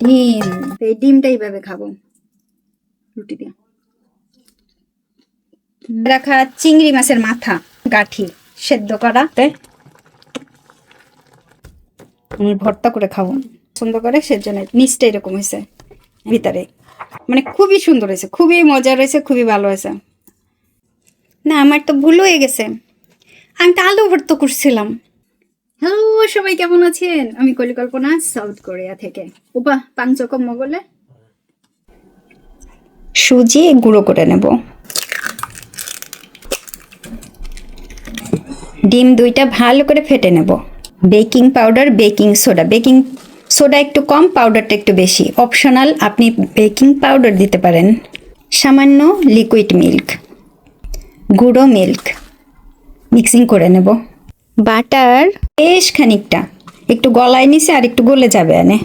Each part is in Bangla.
ডিম। এই ডিমটা এইভাবে খাব। রুটি দিয়ে। রাখা চিংড়ি মাছের মাথা গাঠি সেদ্ধ করা। আমি ভর্তা করে খাব। সুন্দর করে সেজন্য নিচটা এরকম হয়েছে ভিতরে। মানে খুবই সুন্দর হয়েছে খুবই মজা রয়েছে খুবই ভালো হয়েছে। না আমার তো ভুল হয়ে গেছে। আমি তো আলু ভর্তা করছিলাম। হ্যালো সবাই কেমন আছেন? আমি কলিকল্পনা সাউথ কোরিয়া থেকে। উপা পাংচকম মগলে? সুজি গুঁড়ো করে নেব। ডিম দুইটা ভালো করে ফেটে নেব। Baking powder, baking soda. Baking soda একটু কম, পাউডারটা একটু বেশি। অপশনাল আপনি বেকিং পাউডার দিতে পারেন। সামান্য লিকুইড মিল্ক গুঁড়ো মিল্ক মিক্সিং করে নেব। বাটার বেশ খানিকটা। একটু গলায় নিছে আর একটু গলে যাবে আনে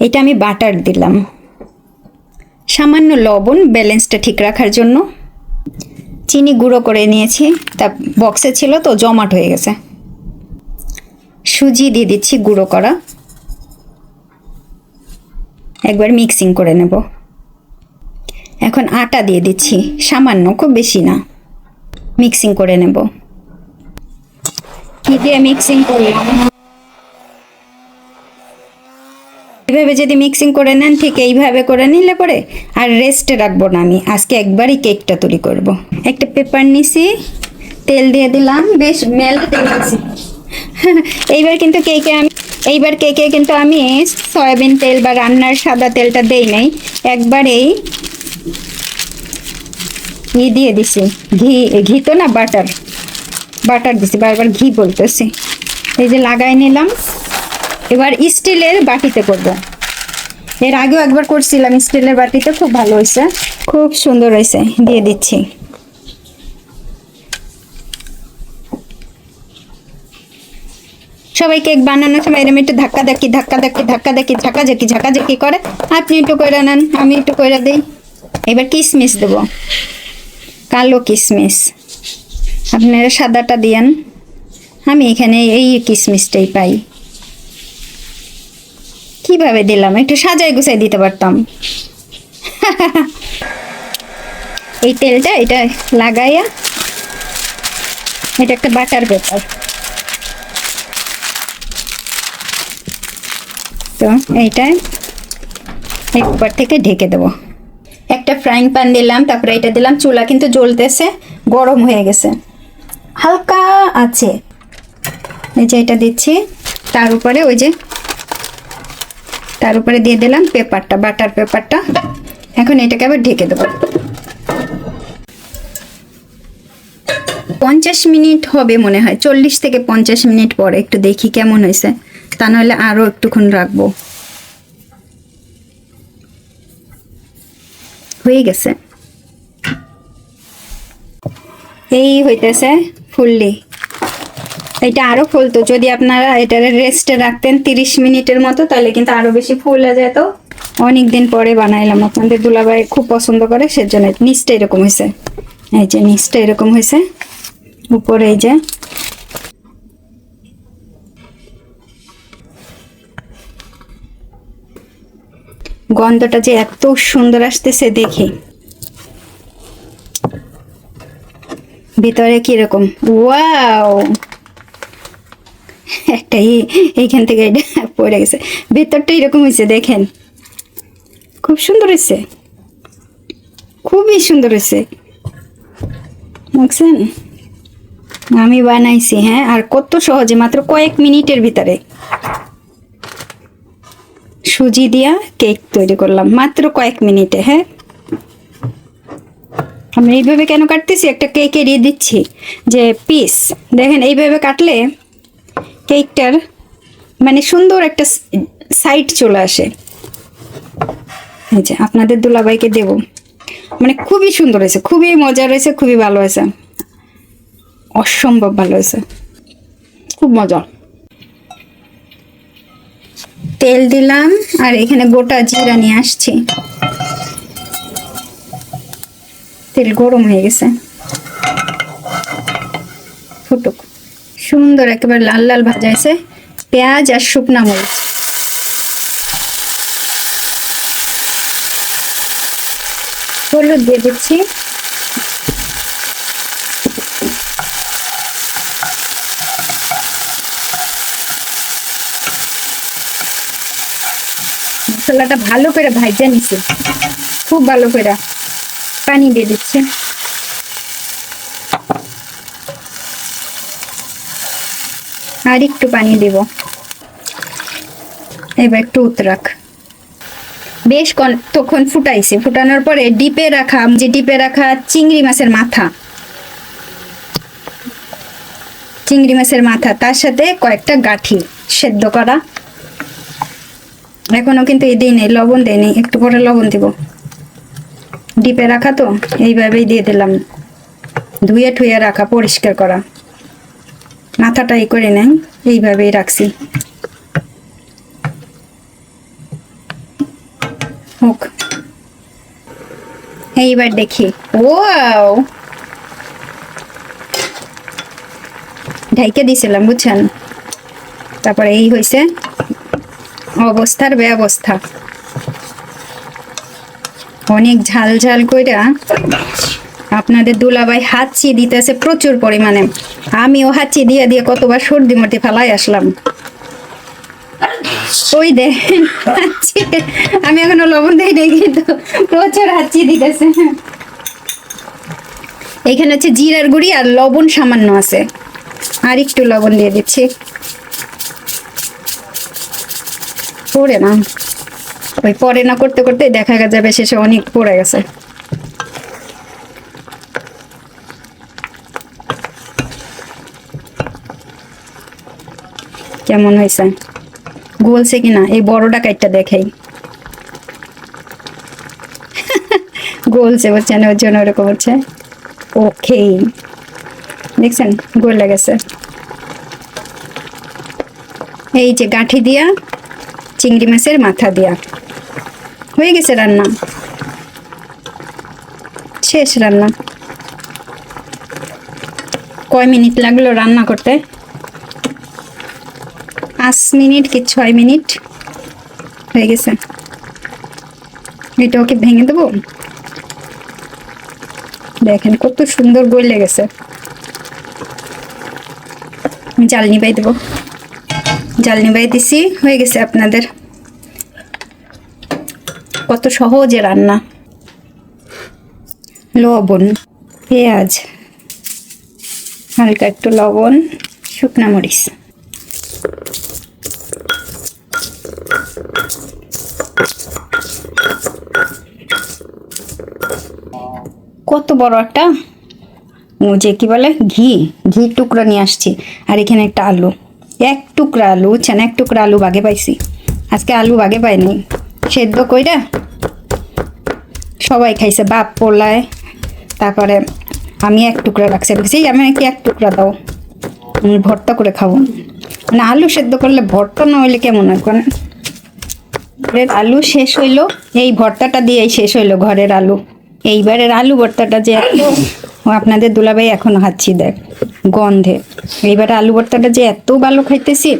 এটা আমি বাটার দিলাম। সামান্য লবণ ব্যালেন্সটা ঠিক রাখার জন্য। চিনি গুঁড়ো করে নিয়েছি। তা বক্সে ছিল তো, জমাট হয়ে গেছে। সুজি দিয়ে দিচ্ছি গুঁড়ো করা। একবার মিক্সিং করে নেব। এখন আটা দিয়ে দিচ্ছি। সামান্য, খুব বেশি না। মিক্সিং করে নেব। কি দিয়ে মিক্সিং করলাম এইভাবে যদি মিক্সিং করে নেন, ঠিক এইভাবে করে নিলে পরে আর রেস্টে রাখব না আমি। আজকে একবারই কেকটা তৈরি করব। একটা পেপার নিছি, তেল দিয়ে দিলাম, বেশ মেল তেল এইবার কিন্তু কেকে আমি এইবার কেকে কিন্তু আমি সয়াবিন তেল বা রান্নার সাদা তেলটা দেই নাই। একবারেই ঘি দিয়ে দিছি। ঘি ঘি তো না বাটার বাটার দিছি, বারবার ঘি বলতেছি। এই যে লাগাই নিলাম, এবার স্টিলের বাটিতে করব। এর আগেও একবার করছিলাম, স্টিলের বাটিতে খুব ভালো হয়েছে, খুব সুন্দর হয়েছে, দিয়ে দিচ্ছি। সবাই কেক বানানোর সময় এরকম একটু ধাক্কা ধাক্কি ধাক্কা ধাক্কি ধাক্কা ধাক্কি ঝাঁকা ঝাঁকি ঝাঁকা ঝাঁকি করে? আপনি একটু করে নেন, আমি একটু করে দিই। এবার কিশমিশ দেবো। কালো কিশমিশ আপনারা সাদাটা দিয়েন। আমি এখানে এই কিশমিশটাই পাই। কীভাবে দিলাম? একটু সাজাই গুছাই দিতে পারতাম। এই তেলটা এটা লাগাইয়া এটা একটা বাটার পেপার। তো এইটা এই উপর থেকে ঢেকে দেবো। একটা ফ্রাইং প্যান দিলাম, তারপরে এটা দিলাম, চুলা কিন্তু জ্বলতেছে, গরম হয়ে গেছে। হালকা আছে। এই যে এটা দিচ্ছি। তার উপরে ওই যে তার উপরে দিয়ে দিলাম পেপারটা, বাটার পেপারটা। এখন এটাকে আবার ঢেকে দেবো। পঞ্চাশ মিনিট হবে মনে হয়। চল্লিশ থেকে পঞ্চাশ মিনিট পরে একটু দেখি কেমন হয়েছে। তা নাহলে আরও একটুক্ষণ রাখব। হয়ে গেছে। এই হইতেছে ফুললি। এটা আরও ফুলতো। যদি আপনারা এটা রেস্টে রাখতেন তিরিশ মিনিটের মতো, তাহলে কিন্তু আরও বেশি ফুলে যেত। অনেক দিন পরে বানাইলাম। আপনাদের দুলাভাই খুব পছন্দ করে, সেজন্য নিচটা এরকম হয়েছে। এই যে নিচটা এরকম হয়েছে। উপরে এই যে। গন্ধটা যে এত সুন্দর আসতেছে দেখি। ভিতরে কীরকম? ওয়াও! একটা এইখান থেকে এটা পড়ে গেছে। ভেতরটা এরকম হয়েছে, দেখেন। খুব সুন্দর হয়েছে। খুবই সুন্দর হয়েছে। দেখছেন? আমি বানাইছি হ্যাঁ? আর কত সহজে, মাত্র কয়েক মিনিটের ভিতরে। সুজি দিয়া কেক তৈরি করলাম, মাত্র কয়েক মিনিটে হ্যাঁ? আমি এইভাবে কেন কাটতেছি? একটা কেক এড়িয়ে দিচ্ছি। যে পিস দেখেন এইভাবে কাটলে কেকটার মানে সুন্দর একটা সাইড চলে আসে। যে আপনাদের দুলাভাইকে দেব। মানে খুবই সুন্দর হয়েছে, খুবই মজা রয়েছে খুবই ভালো হয়েছে। অসম্ভব ভালো হয়েছে। খুব মজা তেল দিলাম, আর এখানে গোটা জিরা নিয়ে আসছি। তেল গরম হয়ে গেছে। ফুটুক। সুন্দর একেবারে লাল লাল ভাজাইছে পেঁয়াজ আর শুকনা মরিচ। হলুদ দিয়ে দিচ্ছি। মশলাটা ভালো করে ভাইজা নিছে। খুব ভালো করে। পানি দিয়ে দিচ্ছি। আর একটু পানি দেব। এবার একটু উতরাক বেশ তখন ফুটাইছি। ফুটানোর পরে ডিপে রাখা যে ডিপে রাখা চিংড়ি মাছের মাথা। চিংড়ি মাছের মাথা। তার সাথে কয়েকটা গাঠি সেদ্ধ করা। এখনও কিন্তু এই দিই নেই লবণ দেয়নি। একটু পরে লবণ দিব। ডিপে রাখা তো, এইভাবেই দিয়ে দিলাম। ধুয়ে ঠুয়ে রাখা, পরিষ্কার করা। মাথাটা এই করে নেয় এইভাবেই রাখছি। হোক। এইবার দেখি। ও ঢাইকে দিছিলাম, বুঝছেন? তারপরে এই হয়েছে অবস্থার ব্যবস্থা। অনেক ঝাল ঝাল কইরা আপনাদের দুলাভাই হাঁচি দিতেছে প্রচুর পরিমাণে। আমিও হাঁচি দিয়ে দিয়ে কতবার সর্দি মর্দি ফেলাই আসলাম। ওই দেখেন আমি এখনও লবণ দেই নাই কিন্তু প্রচুর হাঁচি দিতেছে। এখানে হচ্ছে জিরার গুঁড়ি আর লবণ সামান্য আছে। আর একটু লবণ দিয়ে দিচ্ছি। পড়ে না। ওই পরে না করতে করতে দেখা যাবে শেষে অনেক পড়ে গেছে। কেমন হয়েছে? গলছে কিনা? এই বড়টা কাইটটা দেখাই। গলছে বলছেন ওর জন্য ওরকম হচ্ছে। ওকে দেখছেন? গলে গেছে এই যে গাঁঠি দিয়া, চিংড়ি মাছের মাথা দিয়া। হয়ে গেছে রান্না। শেষ রান্না। কয় মিনিট লাগল রান্না করতে? পাঁচ মিনিট কি ছয় মিনিট? হয়ে গেছে। এটা ওকে ভেঙে দেবো? দেখেন কত সুন্দর গলে গেছে আমি জাল নিবাই দেবো। জাল নিবাই দিছি, হয়ে গেছে আপনাদের। কত সহজে রান্না। লবণ, পেঁয়াজ, হালকা একটু লবণ, শুকনা মরিচ। কত বড় একটা, ও যে কি বলে, ঘি ঘি টুকরো নিয়ে আসছি। আর এখানে একটা আলু, এক টুকরা আলু, বুঝছেন? এক টুকরা আলু বাগে পাইছি। আজকে আলু বাগে পাইনি সেদ্ধ কইরা সবাই খাইছে, বাপ পোলায়। তারপরে আমি এক টুকরা রাখছি। বলছি আমি কি এক টুকরা দাও। আমি ভর্তা করে খাব। মানে আলু সেদ্ধ করলে ভর্তা না হইলে কেমন হয় আলু শেষ হইল, এই ভর্তাটা দিয়েই শেষ হইল ঘরের আলু। এইবারের আলু ভর্তাটা যে এত আপনাদের দুলাভাই এখনও হাঁচি দেয় গন্ধে। এইবারে আলু ভর্তাটা যে এত ভালো খাইতেছি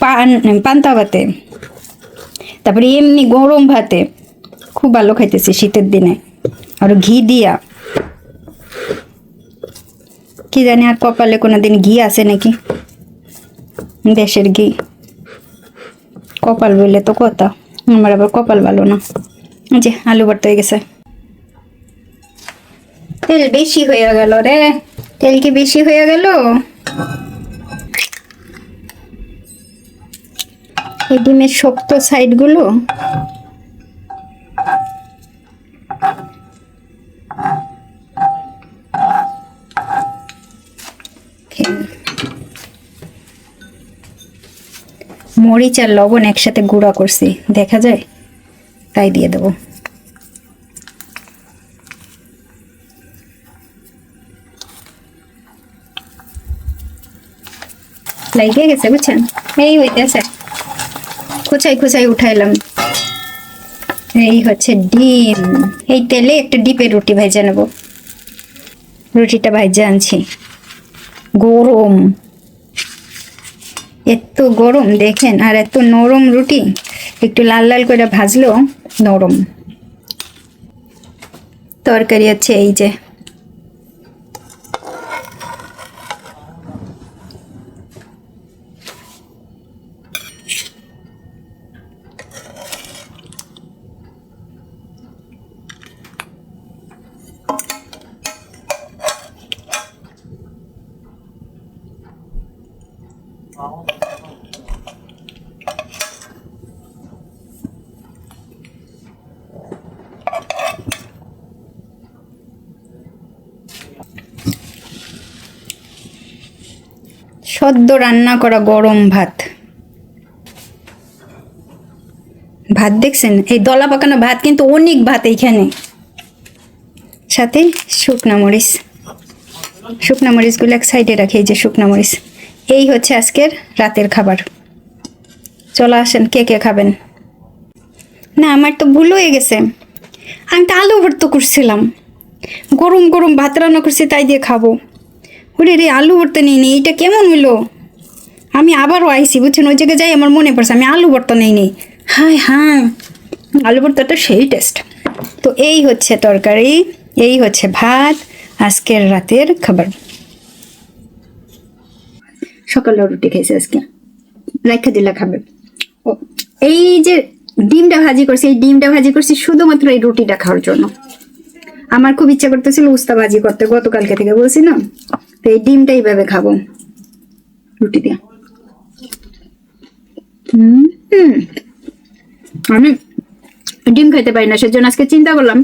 পান, পান্তা ভাতে। তারপরে এমনি গরম ভাতে খুব ভালো খাইতেছি শীতের দিনে। আর ঘি দিয়া। কি জানি আর কপালে কোনো দিন ঘি আছে নাকি? দেশের ঘি। কপাল বললে তো কথা, আমার আবার কপাল ভালো না। যে আলু ভর্তা হয়ে গেছে। তেল বেশি হয়ে গেল রে। তেল কি বেশি হয়ে গেল? এই ডিমের শক্ত সাইডগুলো। মরিচ আর লবণ একসাথে গুঁড়া করছি, দেখা যায়? তাই দিয়ে দেবো। লাইগে গেছে, বুঝছেন? এই হইতেছে। খুচাই খুচাই উঠাইলাম। এই হচ্ছে ডিম। এই তেলে একটা ডিপের রুটি ভেজে নেব। রুটিটা ভেজে আনছি। গরম। এত গরম, দেখেন, আর এত নরম রুটি। একটু লাল লাল করে ভাজলেও নরম। তরকারি হচ্ছে এই যে। সদ্য রান্না করা গরম ভাত। ভাত দেখছেন? এই দলা পাকানো ভাত কিন্তু অনেক ভাত এইখানে। সাথে শুকনা মরিচ। শুকনা মরিচগুলো এক সাইডে রাখি, এই যে শুকনা মরিচ। এই হচ্ছে আজকের রাতের খাবার। চলে আসেন, কে কে খাবেন? না, আমার তো ভুল হয়ে গেছে। আমি তো আলু ভর্তা করছিলাম। গরম গরম ভাত রান্না করছি, তাই দিয়ে খাব। ওরে রে, আলু ভর্তা নেই নি এটা কেমন হইল? আমি আবারও আইসি বুঝছেন? ওই জায়গায় যাই আমার মনে পড়ছে, আমি আলু ভর্তা নেই নেই। হ্যাঁ হ্যাঁ আলু ভর্তাটা সেই টেস্ট তো এই হচ্ছে তরকারি, এই হচ্ছে ভাত, আজকের রাতের খাবার। সকালে রুটি খাইছে আজকে। রাখা দিলা খাবে। ও, এই যে ডিমটা ভাজি করছি, এই ডিমটা ভাজি করছি শুধুমাত্র এই রুটিটা খাওয়ার জন্য। আমার খুব ইচ্ছা করতেছিল উস্তা ভাজি করতে, গতকালকে থেকে বলছি না? তো এই ডিমটা এইভাবে খাব। রুটি দিয়ে। হুম। আমি ডিম খাইতে পারি না সেজন্য আজকে চিন্তা করলাম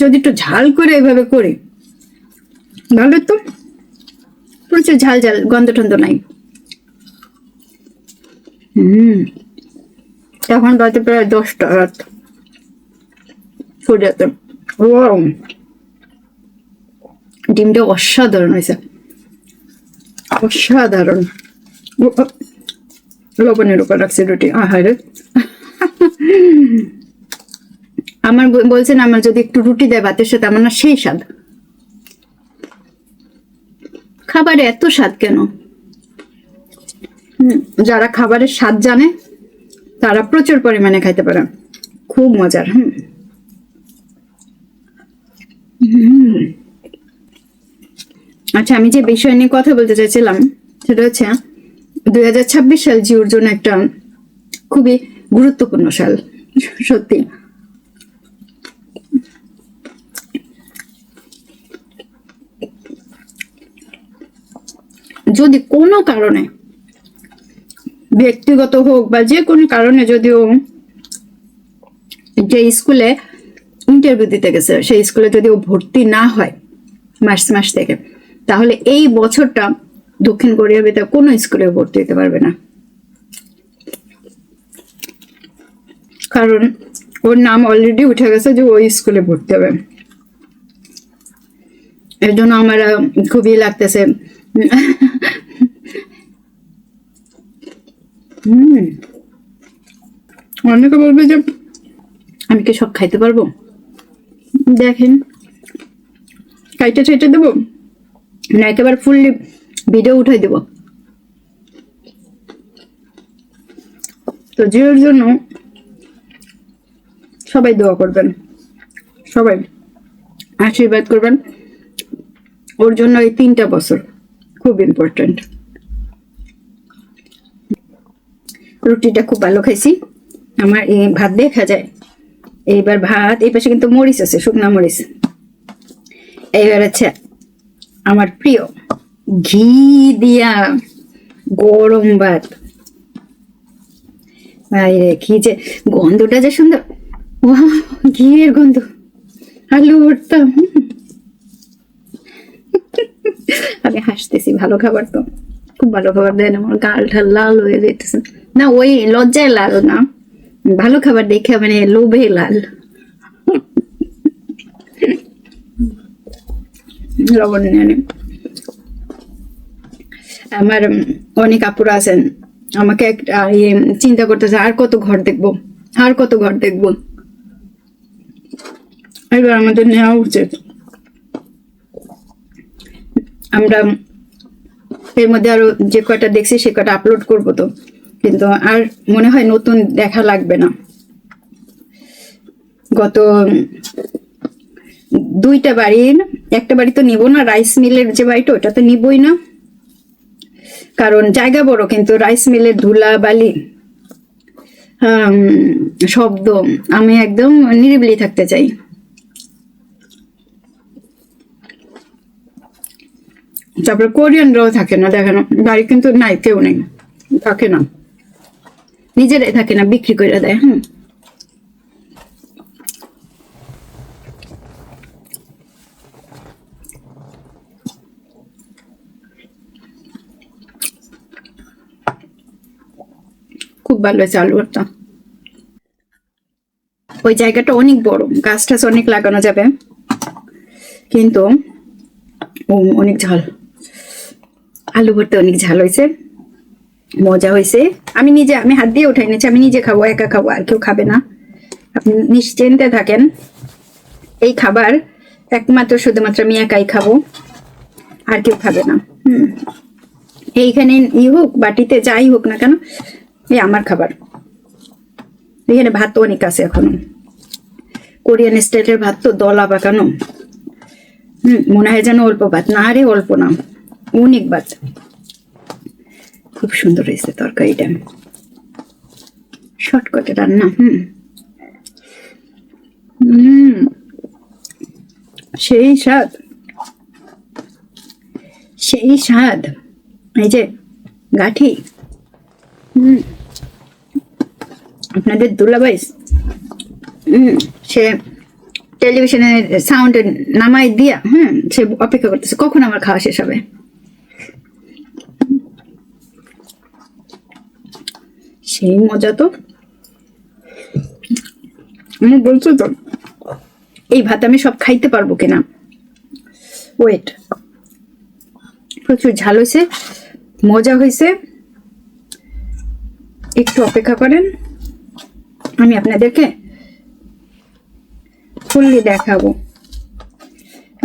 যদি একটু ঝাল করে এইভাবে করি ভালো তো প্রচুর ঝাল ঝাল গন্ধ টন্ধ নাই। হুম। এখন বাজে প্রায় দশটা রাত। ওয়াও। ডিমটা অসাধারণ হয়েছে। অসাধারণ। লবণের উপর রাখছে রুটি। আহারে। আমার বলছেন আমার যদি একটু রুটি দেয় ভাতের সাথে, আমার না সেই স্বাদ। খাবারে এত স্বাদ কেন? যারা খাবারের স্বাদ জানে, তারা প্রচুর পরিমাণে খাইতে পারে। খুব মজার, হুম। হুম। আচ্ছা আমি যে বিষয় নিয়ে কথা বলতে চাইছিলাম, সেটা হচ্ছে দুই হাজার ছাব্বিশ সাল জিওর জন্য একটা খুবই গুরুত্বপূর্ণ সাল, সত্যি। যদি কোনো কারণে, ব্যক্তিগত হোক বা যে কোনো কারণে যদিও যে স্কুলে ইন্টারভিউ দিতে গেছে, সেই স্কুলে যদি ও ভর্তি না হয়, মার্চ মাস থেকে তাহলে এই বছরটা দক্ষিণ কোরিয়ার ভিতরে কোনো স্কুলে ভর্তি হতে পারবে না। কারণ ওর নাম অলরেডি উঠে গেছে যে ওই স্কুলে ভর্তি হবে। এর জন্য আমার খুবই লাগতেছে। অনেকে বলবে যে আমি কি সব খাইতে পারব? দেখেন। কাইটে ছেটে দেবো? না একেবারে ফুললি ভিডিও উঠাই দেব। তো জিওর জন্য সবাই দোয়া করবেন। সবাই আশীর্বাদ করবেন। ওর জন্য এই তিনটা বছর খুব ইম্পর্টেন্ট রুটিটা খুব ভালো খাইছি। আমার এই ভাত দেখা যায়। এইবার ভাত, এই পাশে কিন্তু মরিচ আছে, শুকনা মরিচ। এইবার আছে আমার প্রিয়, ঘি দিয়া গরম ভাত। বাইরে ঘি যে গন্ধটা যে সুন্দর ওয়া ঘিয়ের গন্ধ। আলু উঠতাম। আমি হাসতেছি, ভালো খাবার তো। খুব ভালো খাবার দেন আমার গাল ঠাল লাল হয়ে যেতেছে না, ওই লজ্জায় লাল না। ভালো খাবার দেখে মানে লোভে লাল। লবণ নিয়ে। আমার অনেক আপুরা আছেন। আমাকে একটা ইয়ে চিন্তা করতেছে, আর কত ঘর দেখব? আর কত ঘর দেখব? এবার আমাদের নেওয়া উচিত। আমরা এর মধ্যে আরও যে কয়টা দেখছি, সে কয়টা আপলোড করব তো। কিন্তু আর মনে হয় নতুন দেখা লাগবে না। গত দুইটা বাড়ির, একটা বাড়ি তো নিব না রাইস মিলের যে বাড়িটা, ওটা তো নিবই না। কারণ জায়গা বড়, কিন্তু রাইস মিলের ধুলা, বালি শব্দ, আমি একদম নিরিবিলি থাকতে চাই। তারপরে কোরিয়ানরাও থাকে না, দেখেন, বাড়ি কিন্তু নাই, কেউ নেই, থাকে না। নিজেরাই থাকে না, বিক্রি করে দেয়, হুম। খুব ভালো হয়েছে আলু ভর্তা ওই জায়গাটা অনেক বড়, গাছ টাছ অনেক লাগানো যাবে। কিন্তু, ও, অনেক ঝাল। আলু ভর্তা অনেক ঝাল হয়েছে, মজা হয়েছে। আমি নিজে, আমি হাত দিয়ে উঠাই নিয়েছি, আমি নিজে খাব, একা খাব, আর কেউ খাবে না। আপনি নিশ্চিন্তে থাকেন, এই খাবার একমাত্র, শুধুমাত্র আমি একাই খাব, আর কেউ খাবে না। হুম। এইখানে ই হোক, বাটিতে যাই হোক না কেন এই আমার খাবার। এখানে ভাত তো অনেক আছে এখনও। কোরিয়ান স্টাইলের ভাত তো দলা পাকানো। হুম, মনে হয় যেন অল্প ভাত। না রে, অল্প না। অনেক ভাত। খুব সুন্দর হয়েছে তরকারিটা। শর্টকাটে রান্না, হুম। হুম, সেই স্বাদ। সেই স্বাদ। এই যে গাঠি। হুম। আপনাদের দুলাভাই সে টেলিভিশনে সাউন্ড নামাই দিয়া হুম সে অপেক্ষা করতেছে কখন আমার খাওয়া শেষ হবে? সেই মজা তো। আমি বলছো তো এই ভাত আমি সব খাইতে পারব কিনা? ওয়েট প্রচুর ঝাল হয়েছে মজা হয়েছে একটু অপেক্ষা করেন। আমি আপনাদেরকে ফুললি দেখাবো।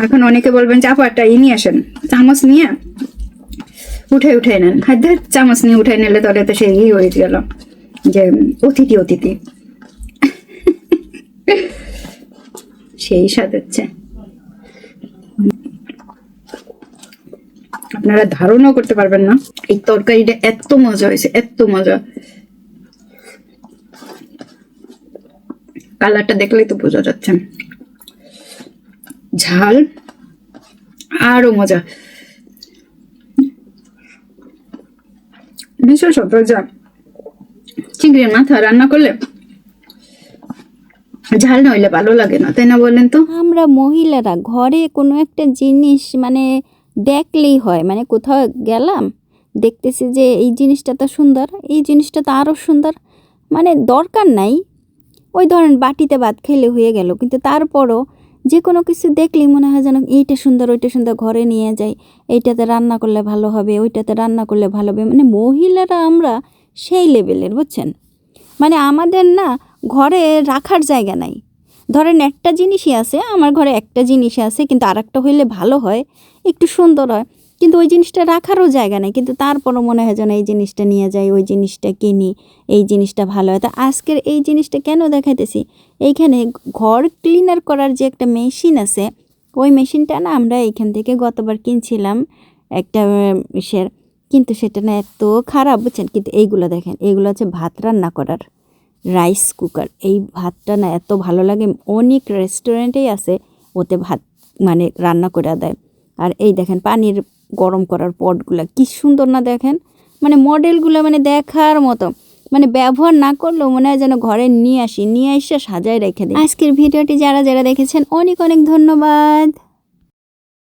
এখন অনেকে বলবেন চাপাটা ই নিয়ে আসেন। চামচ নিয়ে উঠে উঠে নেন। খাদ্য চামচ নিয়ে উঠে নিলে তবে তো সেই ই হয়ে গেল যে, অতিথি অতিথি। সেই স্বাদ হচ্ছে আপনারা ধারণাও করতে পারবেন না, এই তরকারিটা এত মজা হয়েছে, এত মজা। কালারটা দেখলেই তো বোঝা যাচ্ছে। ঝাল, আরও মজা। বিশেষত যা চিংড়ির মাথা রান্না করলে ঝাল না হইলে ভালো লাগে না, তাই না বলেন তো? আমরা মহিলারা ঘরে কোনো একটা জিনিস মানে দেখলেই হয় মানে কোথাও গেলাম, দেখতেছি যে এই জিনিসটা তো সুন্দর, এই জিনিসটা তো আরও সুন্দর মানে দরকার নাই। ওই ধরেন বাটিতে ভাত খেলে হয়ে গেল। কিন্তু তারপরও যে কোনো কিছু দেখলেই মনে হয় যেন এইটা সুন্দর, ওইটা সুন্দর ঘরে নিয়ে যাই, এইটাতে রান্না করলে ভালো হবে, ওইটাতে রান্না করলে ভালো হবে। মানে মহিলারা আমরা সেই লেভেলের, বুঝছেন? মানে আমাদের না ঘরে রাখার জায়গা নাই। ধরেন একটা জিনিসই আছে, আমার ঘরে একটা জিনিস আছে, কিন্তু আর হইলে ভালো হয়, একটু সুন্দর হয়। কিন্তু ওই জিনিসটা রাখারও জায়গা নেই। কিন্তু তারপরও মনে হয় যেন এই জিনিসটা নিয়ে যাই, ওই জিনিসটা কিনি, এই জিনিসটা ভালো হয়। তা আজকের এই জিনিসটা কেন দেখাইতেছি? এইখানে ঘর ক্লিনার করার যে একটা মেশিন আছে, ওই মেশিনটা না আমরা এইখান থেকে গতবার কিনছিলাম একটা ইসের। কিন্তু সেটা না এত খারাপ, বুঝছেন? কিন্তু এইগুলো দেখেন, এইগুলো হচ্ছে ভাত রান্না করার রাইস কুকার এই ভাতটা না এত ভালো লাগে, অনেক রেস্টুরেন্টেই আছে, ওতে ভাত মানে রান্না করে দেয়। আর এই দেখেন, পানির গরম করার পটগুলা। কি সুন্দর না দেখেন? মানে মডেলগুলো মানে দেখার মতো। মানে ব্যবহার না করলেও মনে হয় যেন ঘরে নিয়ে আসি। নিয়ে এসে সাজায় রেখে দিই। আজকের ভিডিওটি যারা যারা দেখেছেন, অনেক অনেক ধন্যবাদ।